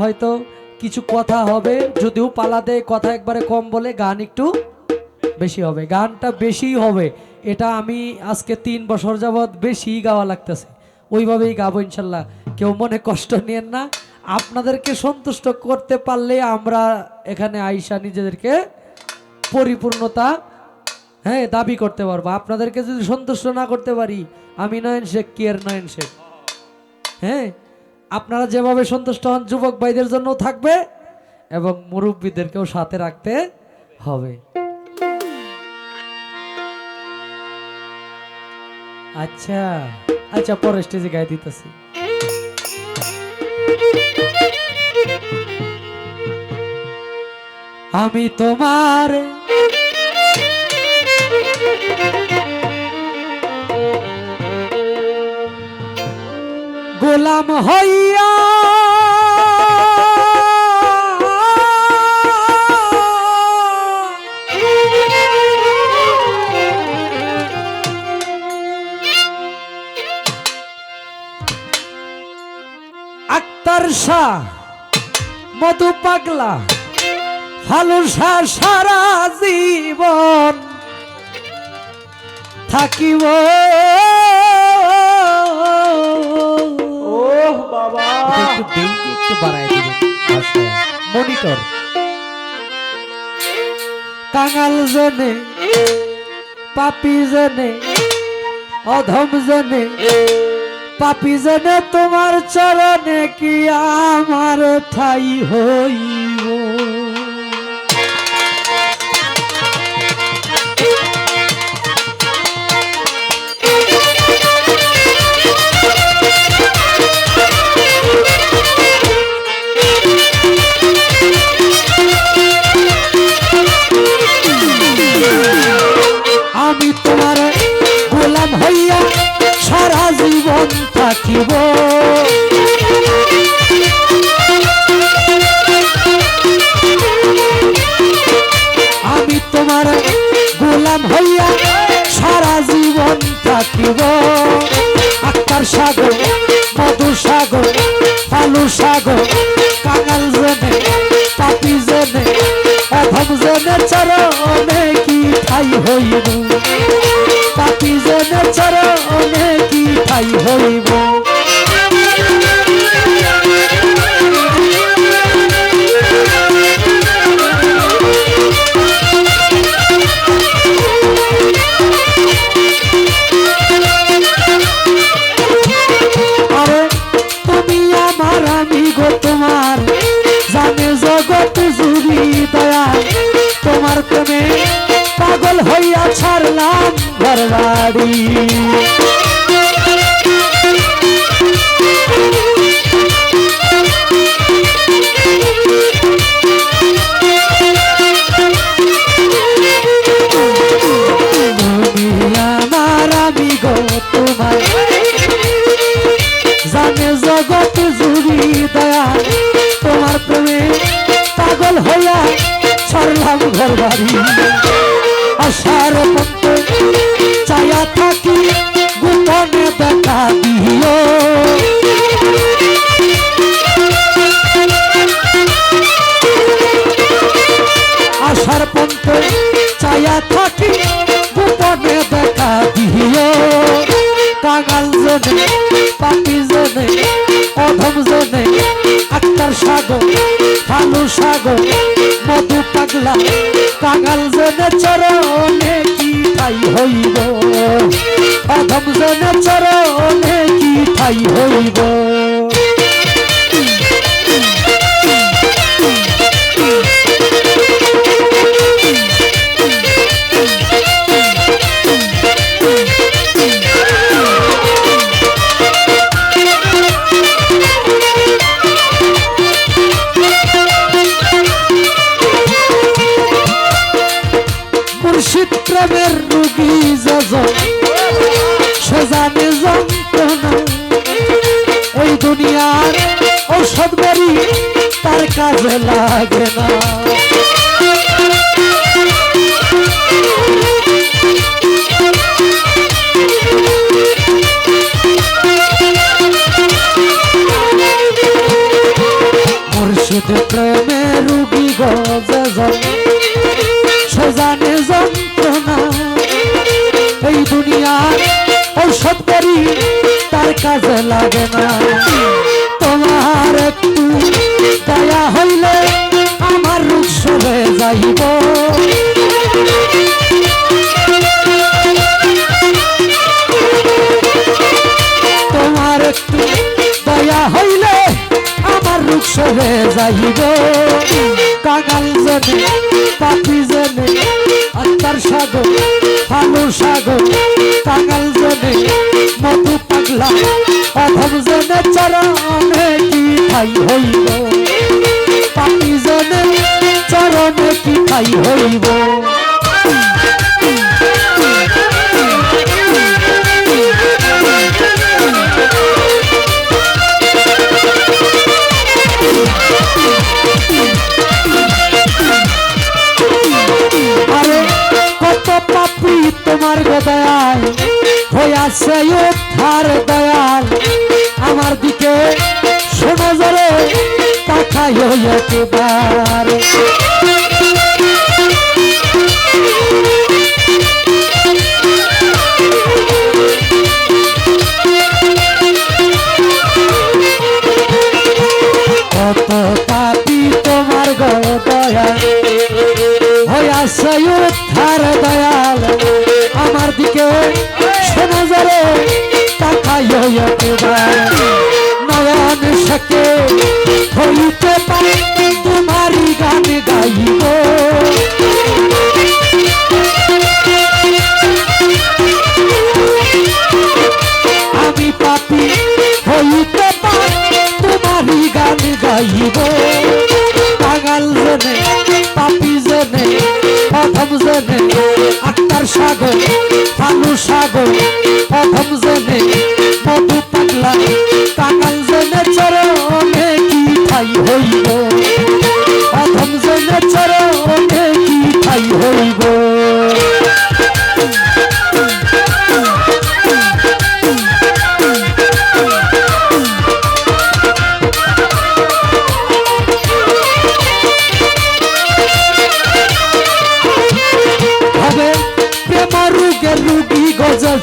হয়তো কিছু কথা হবে, যদিও পালা দেয় কথা একবারে কম বলে, গান একটু বেশি হবে। গানটা বেশিই হবে। এটা আমি আজকে তিন বছর যাবৎ বেশি গাওয়া লাগতেছে। ওইভাবেই গাবো ইনশাল্লাহ। কেউ মনে কষ্ট নিয়েন না। আপনাদেরকে সন্তুষ্ট করতে পারলে আমরা এখানে আইসা নিজেদেরকে পরিপূর্ণতা হ্যাঁ দাবি করতে পারব। আপনাদেরকে যদি সন্তুষ্ট না করতে পারি, আমি নয়ন শেখ, কি আর নয়ন শেখ? হ্যাঁ আপনারা যেভাবে সন্তুষ্ট হন, যুবক ভাইদের জন্য থাকবে এবং মুরব্বীদেরকেও সাথে রাখতে হবে। আচ্ছা আচ্ছা পরে স্টেজে গায়ে দিতেছি। আমি তোমার গোলাম হইয়া। আক্তার শাহ মধু পাগলা ফালুসা সারা জীবন থাকিব। কাঙাল পাপি জনে অধম জনে পাপি জনে তোমার চরণে কি আমার ঠাই হইব আমি তোমার গোলাম হইয়া সারা জীবন থাকিব। আমি তোমার গোলাম হইয়া সারা জীবন থাকিব। আক্তার সাগর মধু সাগর ফালু সাগর, কাঙাল জেনে পাপি জেনে অধম জেনে চরণে ঠাই হইব। পাপি জেনে চরণে কি ঠাই হইব? হইয়া ছাড়লাম ঘর বাড়ি কাঙাল জনে, পাপি জনে, অধম জনে আক্তার সাগর, ভালু সাগর, মধু পাগলা, কাঙাল জনে চরণে কি ঠাই হইব? অধম জনে চরণে কি ঠাই হইব? কাজে লাগে না। যদি প্রেমে রুগী গজে সে জানে যন্ত্রণা। এই দুনিয়ার ঔষধ করি, তার কাজে লাগে না। আমার রূপ সরে যাইব। কাঙাল জনে পাপি জনে, আত্মার সাগর ফালু সাগর। কাঙাল জনে, মধু পাগলা, অধম জনে চরণে কি ঠাই হইব? পাপি জনে, চরণে কি ঠাই হইব? হইয়াছে উদ্ধার দয়াল। আমার দিকে শোনো জরে তাকাই একবার। কত পাপি তোমার গদয়াল হইয়াছে উদ্ধার দয়াল। আমার দিকে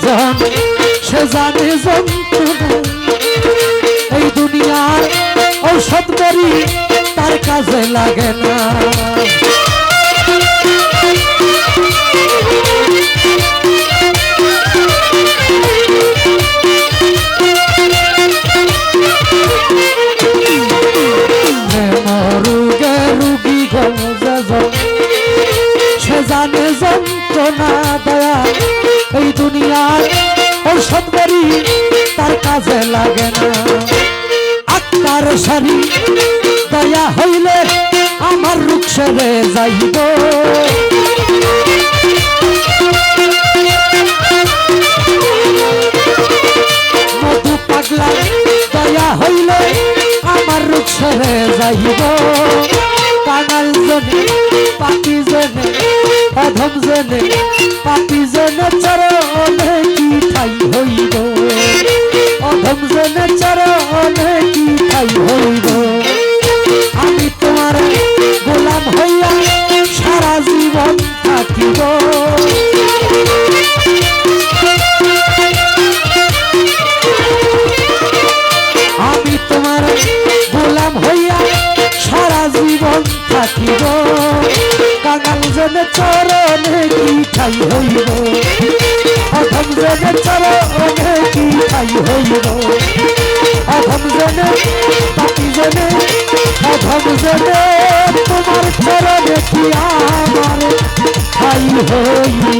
গজন সে জানে যন্ত্রণা এই দুনিয়ার ঔষধ করি তার কাজে লাগে না। লাগে না। আত্মার সারি দয়া হইলে আমার রুখ সেরে যাইব। মধু পাগলা দয়া হইলে আমার রুখ সেরে যাইব। কাঙাল জনে, পাপি জনে, অধম জনে, পাপি জনে চরণে কি ঠাই আমি তোমার গোলাম হইয়া সারা জীবন থাকিব। আমি তোমার গোলাম হইয়া সারা জীবন থাকিব। কাঙাল জনে চরণে কি ঠাই হইব? অধম কি ঠাই হইব অধম জনে পাপি জনে অধম জনে তোমার চরণে কি আমার ঠাই হইব